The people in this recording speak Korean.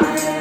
내